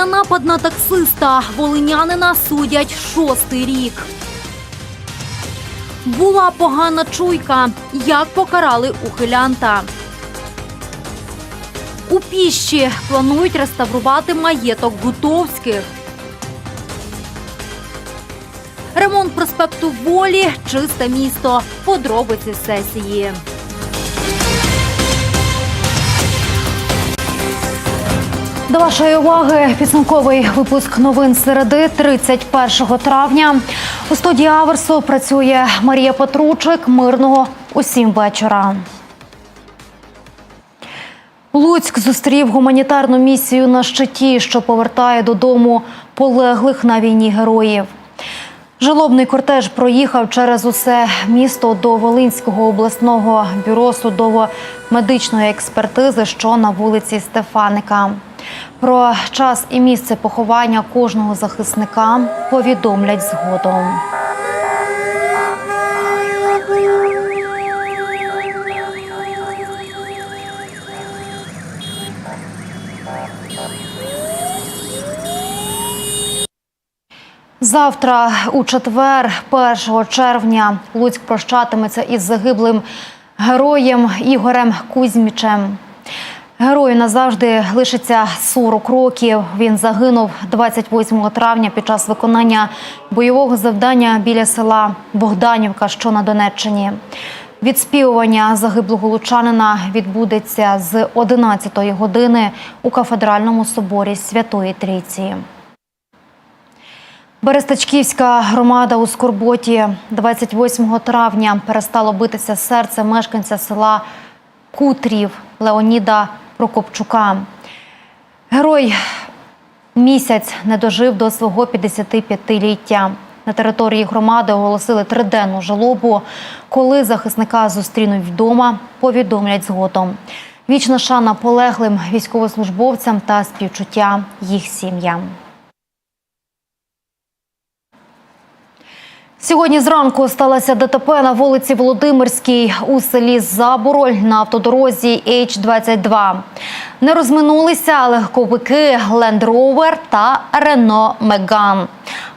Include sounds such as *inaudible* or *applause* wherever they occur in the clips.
За напад на таксиста волинянина судять шостий рік. Була погана чуйка. Як покарали ухилянта. У піщі планують реставрувати маєток Гутовських. Ремонт проспекту Волі, чисте місто. Подробиці сесії. До вашої уваги підсумковий випуск новин середи 31 травня. У студії Аверсу працює Марія Петручик. Мирного усім вечора. Луцьк зустрів гуманітарну місію на щиті, що повертає додому полеглих на війні героїв. Жалобний кортеж проїхав через усе місто до Волинського обласного бюро судово-медичної експертизи, що на вулиці Стефаника. Про час і місце поховання кожного захисника повідомлять згодом. Завтра, у четвер, 1 червня, Луцьк прощатиметься із загиблим героєм Ігорем Кузьмічем. Герою назавжди лишиться 40 років. Він загинув 28 травня під час виконання бойового завдання біля села Богданівка, що на Донеччині. Відспівування загиблого лучанина відбудеться з 11 години у кафедральному соборі Святої Трійці. Берестачківська громада у Скорботі 28 травня перестало битися серце мешканця села Кутрів Леоніда Прокопчука. Герой місяць не дожив до свого 55-ліття. На території громади оголосили триденну жалобу. Коли захисника зустрінуть вдома, повідомлять згодом. Вічна шана полеглим військовослужбовцям та співчуття їх сім'ям. Сьогодні зранку сталося ДТП на вулиці Володимирській у селі Забороль на автодорозі H-22. Не розминулися легковики Rover та Renault Megane.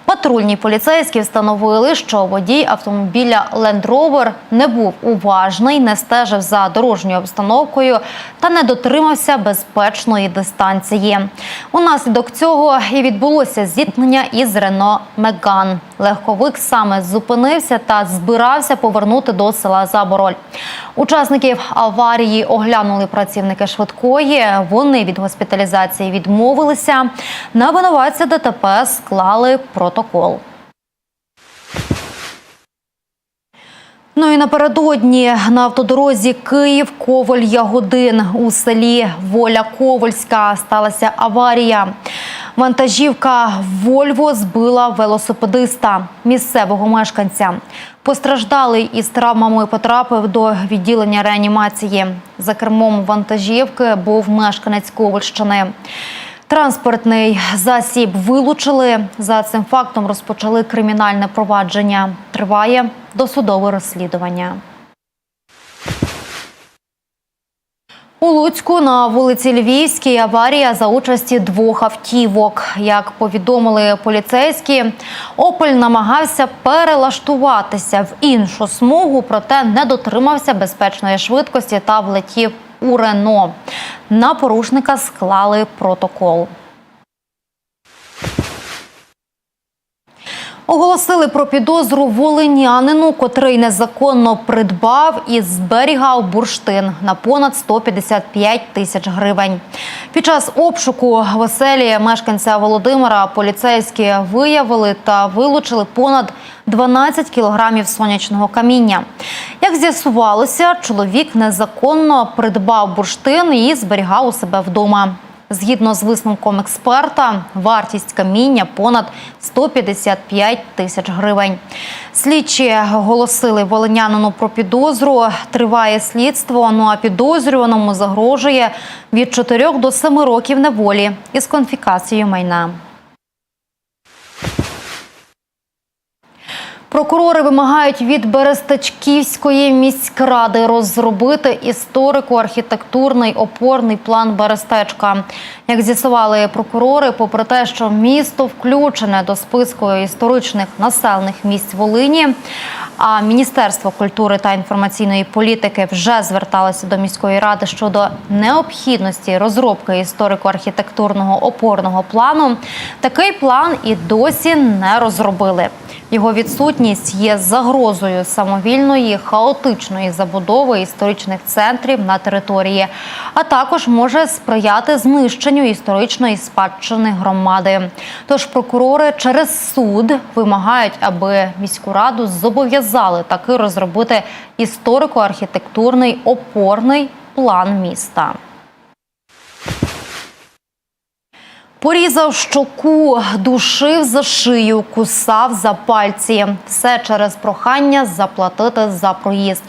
Патрульні поліцейські встановили, що водій автомобіля Rover не був уважний, не стежив за дорожньою обстановкою та не дотримався безпечної дистанції. Унаслідок цього і відбулося зіткнення із Рено Меган. Легковик саме зупинився та збирався повернути до села Забороль. Учасників аварії оглянули працівники швидкої. Вони від госпіталізації відмовилися. На винуватця ДТП склали протокол. Ну і напередодні на автодорозі Київ Коваль Ягодин у селі Воля Ковальська сталася аварія. Вантажівка Вольво збила велосипедиста місцевого мешканця. Постраждалий із травмами потрапив до відділення реанімації. За кермом вантажівки був мешканець Ковальщини. Транспортний засіб вилучили. За цим фактом розпочали кримінальне провадження. Триває досудове розслідування. У Луцьку на вулиці Львівській аварія за участі двох автівок. Як повідомили поліцейські, Опель намагався перелаштуватися в іншу смугу, проте не дотримався безпечної швидкості та влетів у Рено. На порушника склали протокол. Оголосили про підозру волинянину, котрий незаконно придбав і зберігав бурштин на понад 155 тисяч гривень. Під час обшуку в оселі мешканця Володимира поліцейські виявили та вилучили понад 12 кілограмів сонячного каміння. Як з'ясувалося, чоловік незаконно придбав бурштин і зберігав у себе вдома. Згідно з висновком експерта, вартість каміння понад 155 тисяч гривень. Слідчі оголосили волинянину про підозру. Триває слідство. Ну а підозрюваному загрожує від 4 до 7 років неволі із конфікацією майна. Прокурори вимагають від Берестечківської міськради розробити історико-архітектурний опорний план Берестечка. Як з'ясували прокурори, попри те, що місто включене до списку історичних населених місць Волині, а Міністерство культури та інформаційної політики вже зверталося до міської ради щодо необхідності розробки історико-архітектурного опорного плану. Такий план і досі не розробили. Його відсутність є загрозою самовільної хаотичної забудови історичних центрів на території, а також може сприяти знищенню історичної спадщини громади. Тож прокурори через суд вимагають, аби міську раду зобов'язали таки розробити історико-архітектурний опорний план міста. Порізав щоку, душив за шию, кусав за пальці. Все через прохання заплатити за проїзд.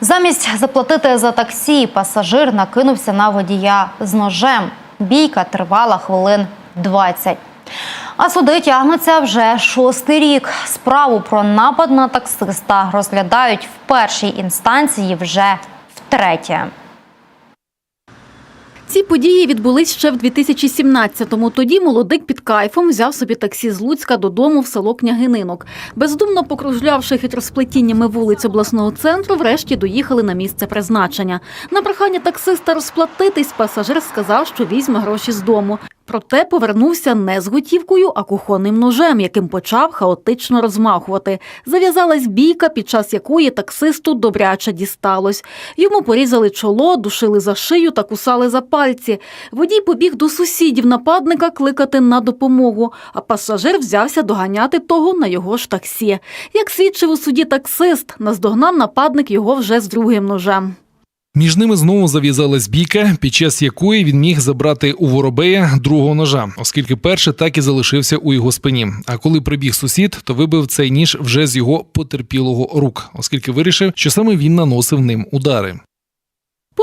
Замість заплатити за таксі, пасажир накинувся на водія з ножем. Бійка тривала хвилин 20. А суди тягнуться вже шостий рік. Справу про напад на таксиста розглядають в першій інстанції вже втретє. Ці події відбулись ще в 2017-му. Тоді молодик кайфом взяв собі таксі з Луцька додому в село Княгининок. Бездумно покружлявши хитросплетіннями вулиць обласного центру, врешті доїхали на місце призначення. На прохання таксиста розплатитись, пасажир сказав, що візьме гроші з дому. Проте повернувся не з готівкою, а кухонним ножем, яким почав хаотично розмахувати. Зав'язалась бійка, під час якої таксисту добряче дісталось. Йому порізали чоло, душили за шию та кусали за пальці. Водій побіг до сусідів нападника кликати на допомогу, а пасажир взявся доганяти того на його ж таксі. Як свідчив у суді таксист, наздогнав нападник його вже з другим ножем. Між ними знову зав'язалась бійка, під час якої він міг забрати у воробея другого ножа, оскільки перший так і залишився у його спині. А коли прибіг сусід, то вибив цей ніж вже з його потерпілого рук, оскільки вирішив, що саме він наносив ним удари.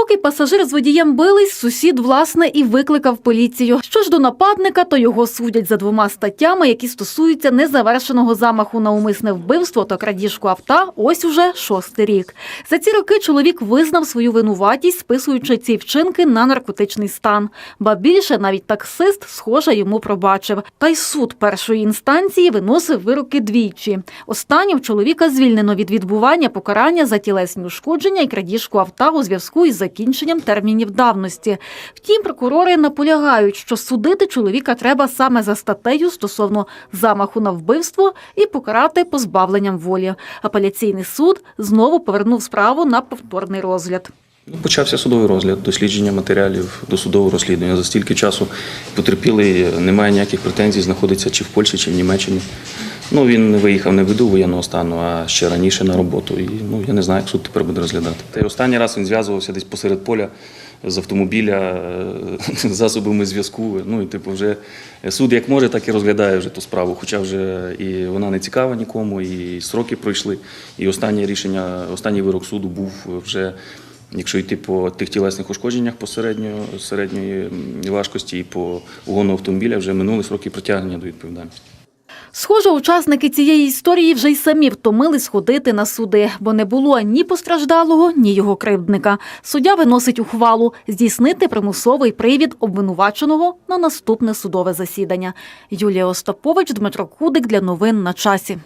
Поки пасажир з водієм бились, сусід власне і викликав поліцію. Що ж до нападника, то його судять за двома статтями, які стосуються незавершеного замаху на умисне вбивство та крадіжку авто. Ось уже шостий рік. За ці роки чоловік визнав свою винуватість, списуючи ці вчинки на наркотичний стан. Ба більше навіть таксист, схоже, йому пробачив. Та й суд першої інстанції виносив вироки двічі. Останнім чоловіка звільнено від відбування покарання за тілесні ушкодження і крадіжку авто у зв'язку із закінченням термінів давності. Втім, прокурори наполягають, що судити чоловіка треба саме за статтею стосовно замаху на вбивство і покарати позбавленням волі. Апеляційний суд знову повернув справу на повторний розгляд. Ну, Почався судовий розгляд, дослідження матеріалів досудового розслідування. За стільки часу потерпілий немає ніяких претензій, знаходиться чи в Польщі, чи в Німеччині. Ну, він виїхав не ввиду воєнного стану, а ще раніше на роботу. І ну, я не знаю, як суд тепер буде розглядати. Та й останній раз він зв'язувався десь посеред поля з автомобіля, е, *laughs* з засобами зв'язку. Ну і типу, вже суд як може, так і розглядає вже ту справу. Хоча вже і вона не цікава нікому, і сроки пройшли. І останнє рішення, останній вирок суду був вже. Якщо йти по тих тілесних ушкодженнях по середньої, середньої важкості і по угону автомобіля вже минули сроки притягнення до відповідальності. Схоже, учасники цієї історії вже й самі втомились ходити на суди, бо не було ні постраждалого, ні його кривдника. Суддя виносить ухвалу здійснити примусовий привід обвинуваченого на наступне судове засідання. Юлія Остапович, Дмитро Кудик для новин на часі.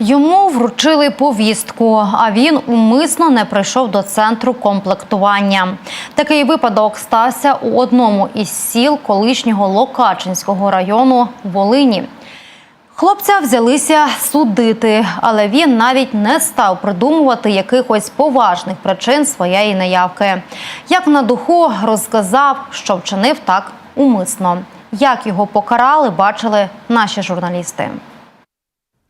Йому вручили повістку, а він умисно не прийшов до центру комплектування. Такий випадок стався у одному із сіл колишнього Локачинського району Волині. Хлопця взялися судити, але він навіть не став придумувати якихось поважних причин своєї неявки. Як на духу розказав, що вчинив так умисно. Як його покарали, бачили наші журналісти.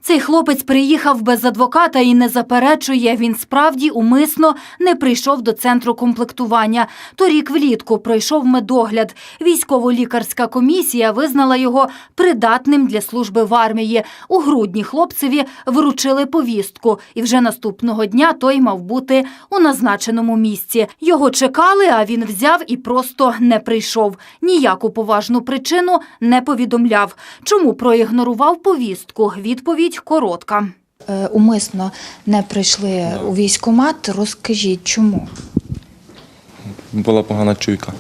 Цей хлопець приїхав без адвоката і не заперечує. Він справді умисно не прийшов до центру комплектування. Торік влітку пройшов медогляд. Військово-лікарська комісія визнала його придатним для служби в армії. У грудні хлопцеві вручили повістку, і вже наступного дня той мав бути у назначеному місці. Його чекали, а він взяв і просто не прийшов. Ніяку поважну причину не повідомляв. Чому проігнорував повістку? Відповідь коротка. Е, умисно не прийшли у військкомат. Розкажіть, чому? Була погана чуйка.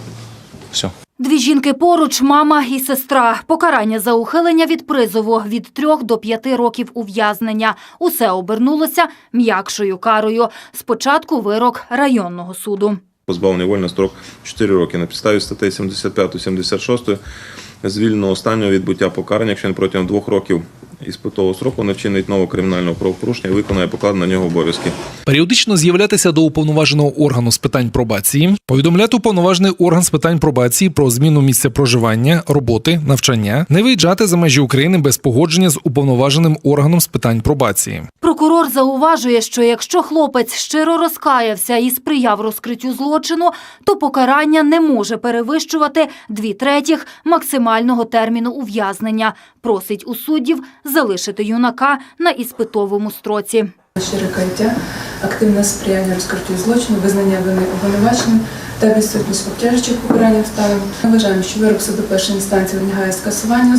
Все. Дві жінки поруч, мама і сестра. Покарання за ухилення від призову від трьох до п'яти років ув'язнення. Усе обернулося м'якшою карою. Спочатку вирок районного суду. Позбавлений волі на строк 4 роки. На підставі статей 75-76 звільнено останнього відбуття покарання, якщо він протягом двох років іспитового сроку не вчинить нового кримінального правопорушення і виконає покладені на нього обов'язки. Періодично з'являтися до уповноваженого органу з питань пробації, повідомляти уповноважений орган з питань пробації про зміну місця проживання, роботи, навчання, не виїжджати за межі України без погодження з уповноваженим органом з питань пробації. Прокурор зауважує, що якщо хлопець щиро розкаявся і сприяв розкриттю злочину, то покарання не може перевищувати дві третіх максимального терміну ув'язнення. Просить у суддів залишити юнака на іспитовому строці. Щире каяття, активне сприяння розкриттю злочину, визнання вини обвинуваченим та відсутність обтяжуючих покарань обставин. Ми вважаємо, що вирок суду першої інстанції вимагає скасування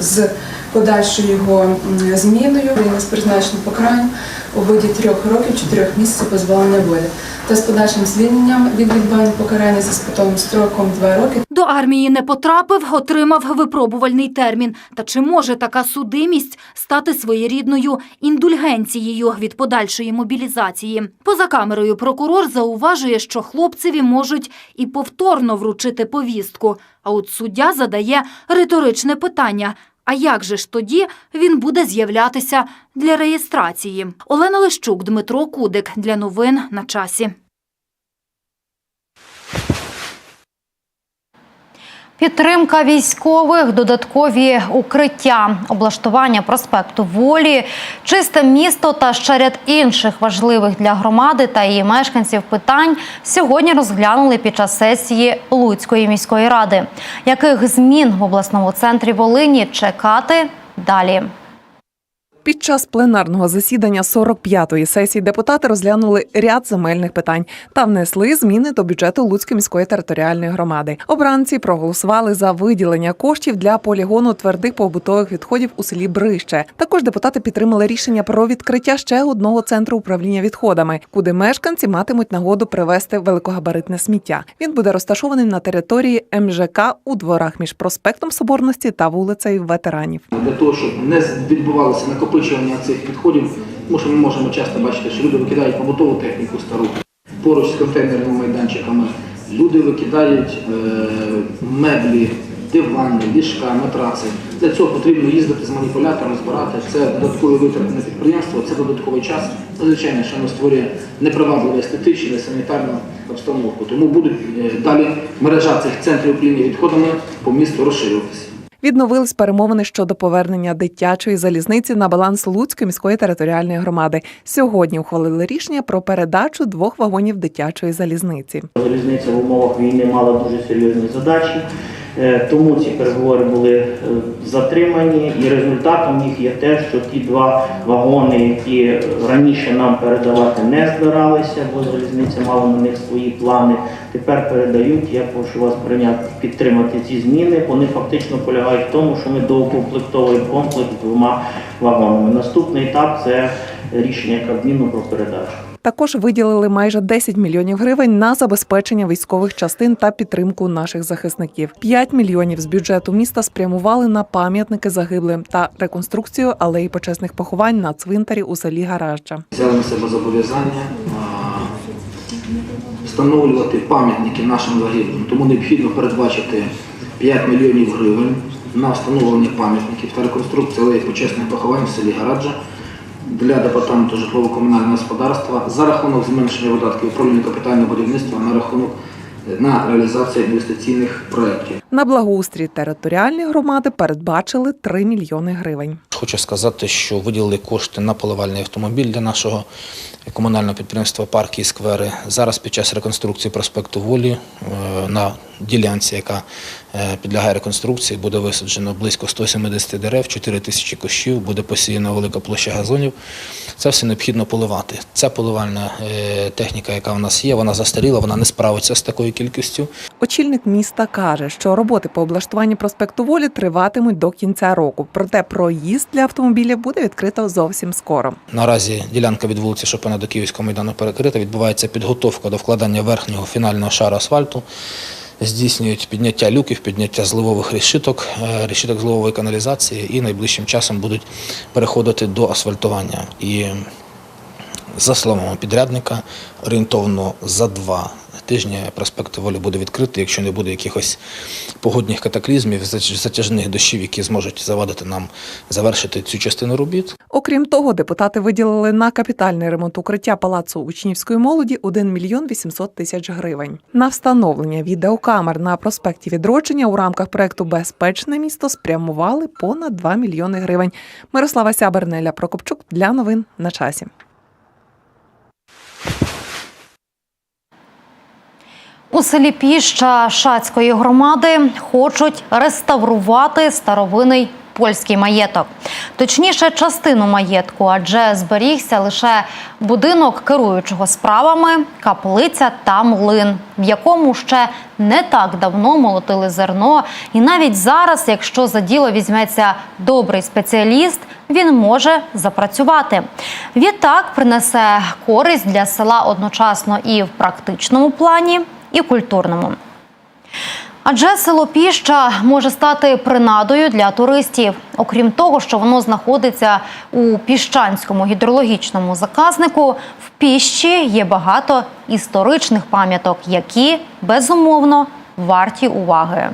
з подальшою його зміною з призначеним покаранням у виді трьох років, чотирьох місяців позбавлення волі та з подальшим звільненням від відбування покарання за спитовим строком два роки До армії не потрапив, отримав випробувальний термін. Та чи може така судимість стати своєрідною індульгенцією від подальшої мобілізації? Поза камерою прокурор зауважує, що хлопцеві можуть і повторно вручити повістку. А от суддя задає риторичне питання. А як же ж тоді він буде з'являтися для реєстрації? Олена Лещук, Дмитро Кудик для новин на часі. Підтримка військових, додаткові укриття, облаштування проспекту Волі, чисте місто та ще ряд інших важливих для громади та її мешканців питань сьогодні розглянули під час сесії Луцької міської ради. Яких змін в обласному центрі Волині чекати далі? Під час пленарного засідання 45-ї сесії депутати розглянули ряд земельних питань та внесли зміни до бюджету Луцької міської територіальної громади. Обранці проголосували за виділення коштів для полігону твердих побутових відходів у селі Брище. Також депутати підтримали рішення про відкриття ще одного центру управління відходами, куди мешканці матимуть нагоду привезти великогабаритне сміття. Він буде розташований на території МЖК у дворах між проспектом Соборності та вулицею ветеранів. для того, щоб не відбувалося накопичування цих відходів, тому що ми можемо часто бачити, що люди викидають побутову техніку стару поруч з контейнерними майданчиками. Люди викидають е, меблі, дивани, ліжка, матраци. Для цього потрібно їздити з маніпулятором, збирати. Це додаткові витрати на підприємство, це додатковий час. Ну, Звичайно, що воно створює непривабливу естетичну санітарну обстановку. Тому буде е, далі мережа цих центрів управління відходами по місту розширюватися. Відновились перемовини щодо повернення дитячої залізниці на баланс Луцької міської територіальної громади. Сьогодні ухвалили рішення про передачу двох вагонів дитячої залізниці. Залізниця в умовах війни мала дуже серйозні задачі, тому ці переговори були е, затримані, і результатом їх є те, що ті два вагони, які раніше нам передавати не збиралися, бо залізниця мала на них свої плани. Тепер передають. Я прошу вас прийняти підтримати ці зміни. Вони фактично полягають в тому, що ми доукомплектовуємо комплекс двома вагонами. Наступний етап це рішення Кабміну про передачу. Також виділили майже 10 мільйонів гривень на забезпечення військових частин та підтримку наших захисників. 5 мільйонів з бюджету міста спрямували на пам'ятники загиблим та реконструкцію алеї почесних поховань на цвинтарі у селі Гаражджа. взяли на себе зобов'язання встановлювати пам'ятники нашим загиблим. Тому необхідно передбачити 5 мільйонів гривень на встановлення пам'ятників та реконструкцію алеї почесних поховань в селі Гараджа для департаменту житлово-комунального господарства за рахунок зменшення видатків управління капітального будівництва на рахунок е, на реалізацію інвестиційних проєктів. На благоустрій територіальної громади передбачили 3 мільйони гривень. Хочу сказати, що виділили кошти на поливальний автомобіль для нашого комунального підприємства Парки і сквери. Зараз під час реконструкції проспекту Волі е, на ділянці, яка підлягає реконструкції, буде висаджено близько 170 дерев, 4 тисячі кущів, буде посіяна велика площа газонів. Це все необхідно поливати. Ця поливальна е, техніка, яка в нас є, вона застаріла, вона не справиться з такою кількістю. Очільник міста каже, що роботи по облаштуванню проспекту Волі триватимуть до кінця року. Проте проїзд для автомобілів буде відкрито зовсім скоро. Наразі ділянка від вулиці Шопена до Київського майдану перекрита. Відбувається підготовка до вкладання верхнього фінального шару асфальту. Здійснюють підняття люків, підняття зливових решіток, е, решіток зливової каналізації і найближчим часом будуть переходити до асфальтування. І за словами підрядника, орієнтовно за два тижні проспект Волі буде відкритий, якщо не буде якихось погодних катаклізмів, затяжних дощів, які зможуть завадити нам завершити цю частину робіт. Окрім того, депутати виділили на капітальний ремонт укриття палацу учнівської молоді 1 мільйон 800 тисяч гривень. На встановлення відеокамер на проспекті відродження у рамках проекту Безпечне місто спрямували понад 2 мільйони гривень. Мирослава Сябер, Неля Прокопчук для новин на часі. У селі Піща Шацької громади хочуть реставрувати старовинний польський маєток. Точніше, частину маєтку, адже зберігся лише будинок керуючого справами, каплиця та млин, в якому ще не так давно молотили зерно. І навіть зараз, якщо за діло візьметься добрий спеціаліст, він може запрацювати. Відтак принесе користь для села одночасно і в практичному плані, і культурному. Адже село Піща може стати принадою для туристів. Окрім того, що воно знаходиться у піщанському гідрологічному заказнику, в піщі є багато історичних пам'яток, які безумовно варті уваги.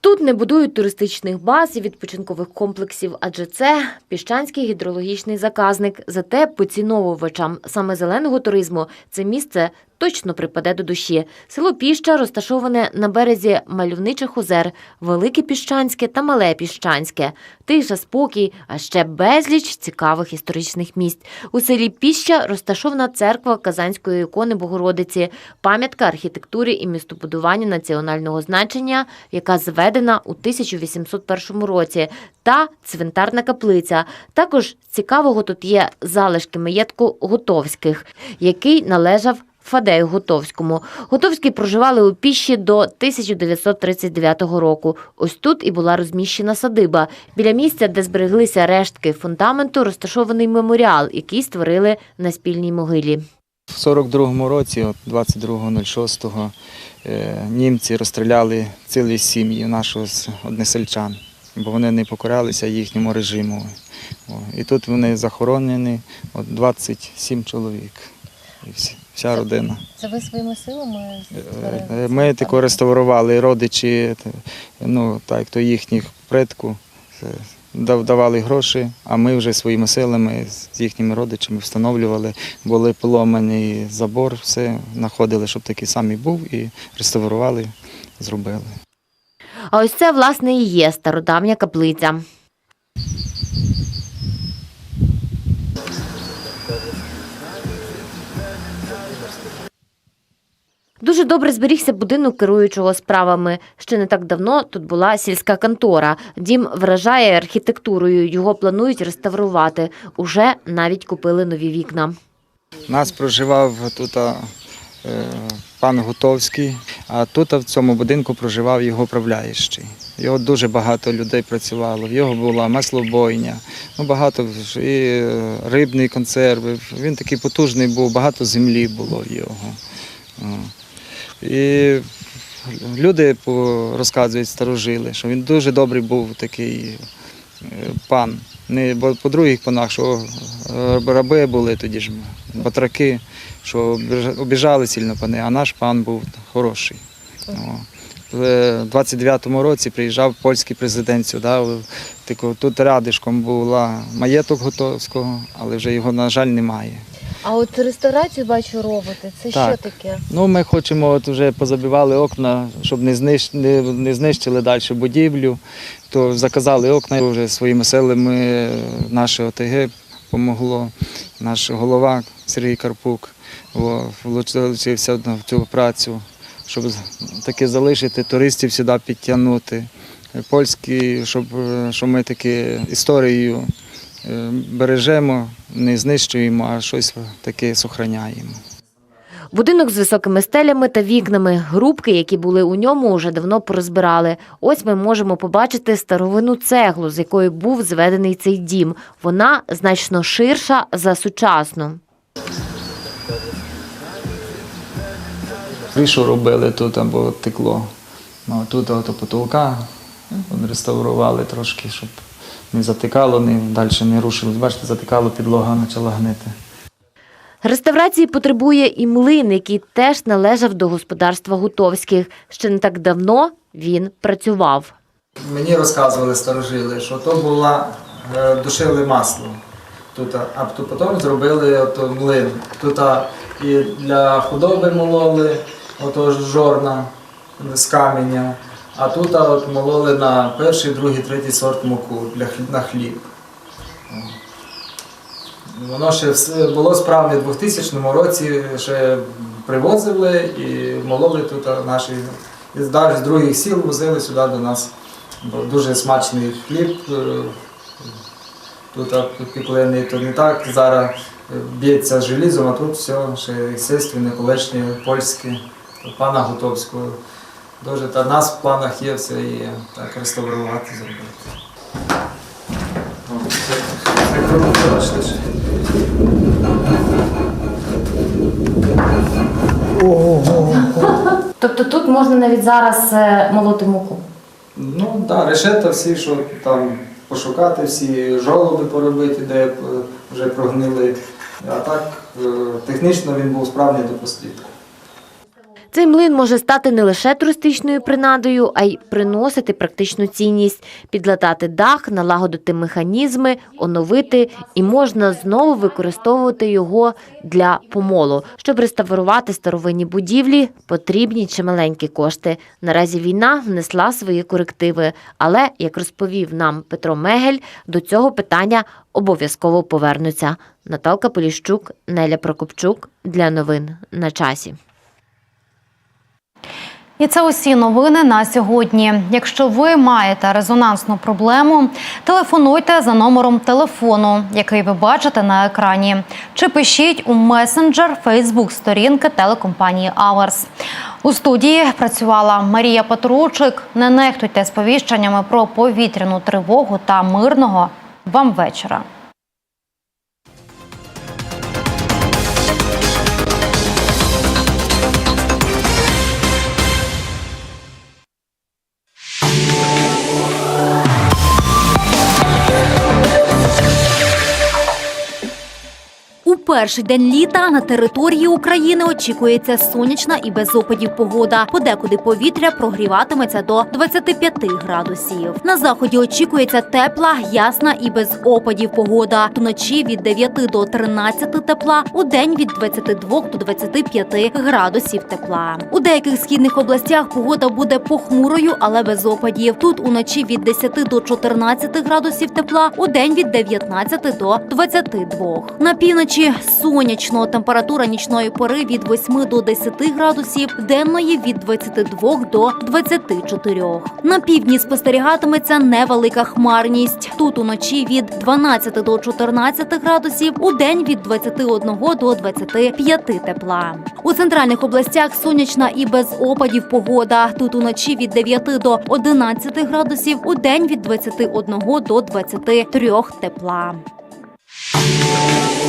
Тут не будують туристичних баз і відпочинкових комплексів, адже це піщанський гідрологічний заказник. Зате поціновувачам саме зеленого туризму це місце точно припаде до душі. Село Піща розташоване на березі мальовничих озер, Велике Піщанське та Мале Піщанське. Тиша, спокій, а ще безліч цікавих історичних місць. У селі Піща розташована церква Казанської ікони Богородиці, пам'ятка архітектури і містобудування національного значення, яка зведена у 1801 році, та цвинтарна каплиця. Також цікавого тут є залишки маєтку Готовських, який належав Фадею Готовському. Готовські проживали у піщі до 1939 року. Ось тут і була розміщена садиба. Біля місця, де збереглися рештки фундаменту, розташований меморіал, який створили на спільній могилі. В 42-му році, от 22.06, е, німці розстріляли цілі сім'ї нашого з однесельчан, бо вони не покорялися їхньому режиму. І тут вони захоронені, от 27 чоловік. І всі- вся родина. Це ви своїми силами Е, Ми тако реставрували родичі, ну так, то їхніх предків, е, давали гроші, а ми вже своїми силами з їхніми родичами встановлювали, були поломаний забор, все знаходили, щоб такий самий був, і реставрували, зробили. А ось це, власне, і є стародавня каплиця. Дуже добре зберігся будинок керуючого справами. Ще не так давно тут була сільська контора. Дім вражає архітектурою. Його планують реставрувати. Уже навіть купили нові вікна. Нас проживав тут е, пан Гутовський, а тут в цьому будинку проживав його управляючий. Його дуже багато людей працювало. В його була маслобойня, ну багато і е, рибні консерви. Він такий потужний був, багато землі було в його. І люди розказують, старожили, що він дуже добрий був такий е, пан. Не по других панах, що раби були тоді ж батраки, що обіжали сильно пани, а наш пан був хороший. В 29-му році приїжджав польський президент сюди. Тут рядишком була маєток Готовського, але вже його, на жаль, немає. А от реставрацію бачу робити. Це Так. що таке? Ну, ми хочемо, от вже позабивали окна, щоб не, знищ... не, не знищили далі будівлю. То заказали окна вже своїми силами. Наше ОТГ помогло, наш голова Сергій Карпук влучився в цю працю, щоб таки залишити туристів сюди підтягнути. Польські, щоб, е, щоб ми таки історію е, бережемо, не знищуємо, а щось таке сохраняємо. Будинок з високими стелями та вікнами. Грубки, які були у ньому, уже давно порозбирали. Ось ми можемо побачити старовину цеглу, з якої був зведений цей дім. Вона значно ширша за сучасну. Кришу робили тут, або текло. Ну, тут от потолка реставрували трошки, щоб не затикало, не, далі не рушилось. Бачите, затикало, підлога почала гнити. Реставрації потребує і млин, який теж належав до господарства Гутовських. Ще не так давно він працював. Мені розказували старожили, що то була е, душили масло. Тут, а то потім зробили ото млин. Тут і для худоби мололи, ото жорна з каменя, а тут от мололи на перший, другий, третій сорт муку для на хліб. Воно ще було справне в 2000 році, ще привозили і мололи тут наші. І з других сіл возили сюди до нас. Бо дуже смачний хліб. е, Тут піклений, то не так. Зараз е, б'ється з желізом, а тут все ще естественне, колишнє, польське, пана Готовського. Дуже та нас в планах є все і так реставрувати зробити. Тобто тут можна навіть зараз молоти муку. Ну так, да, решета всі, що там пошукати, всі жолоби поробити, де е, вже прогнили. А так е, технічно він був справний до послідку. Цей млин може стати не лише туристичною принадою, а й приносити практичну цінність, підлатати дах, налагодити механізми, оновити і можна знову використовувати його для помолу. Щоб реставрувати старовинні будівлі, потрібні чималенькі кошти. Наразі війна внесла свої корективи, але, як розповів нам Петро Мегель, до цього питання обов'язково повернуться. Наталка Поліщук, Неля Прокопчук для новин на часі. І це усі новини на сьогодні. Якщо ви маєте резонансну проблему, телефонуйте за номером телефону, який ви бачите на екрані, чи пишіть у месенджер Фейсбук сторінки телекомпанії Аверс. У студії працювала Марія Петручик. Не нехтуйте сповіщеннями про повітряну тривогу та мирного вам вечора. Перший день літа на території України очікується сонячна і без опадів погода. Подекуди повітря прогріватиметься до 25 градусів. На заході очікується тепла, ясна і без опадів погода. Вночі від 9 до 13 тепла, у день від 22 до 25 градусів тепла. У деяких східних областях погода буде похмурою, але без опадів. Тут уночі від 10 до 14 градусів тепла, у день від 19 до 22. На півночі сонячно. Температура нічної пори від 8 до 10 градусів, денної від 22 до 24. На півдні спостерігатиметься невелика хмарність. Тут уночі від 12 до 14 градусів, у день від 21 до 25 тепла. У центральних областях сонячна і без опадів погода. Тут уночі від 9 до 11 градусів, у день від 21 до 23 тепла.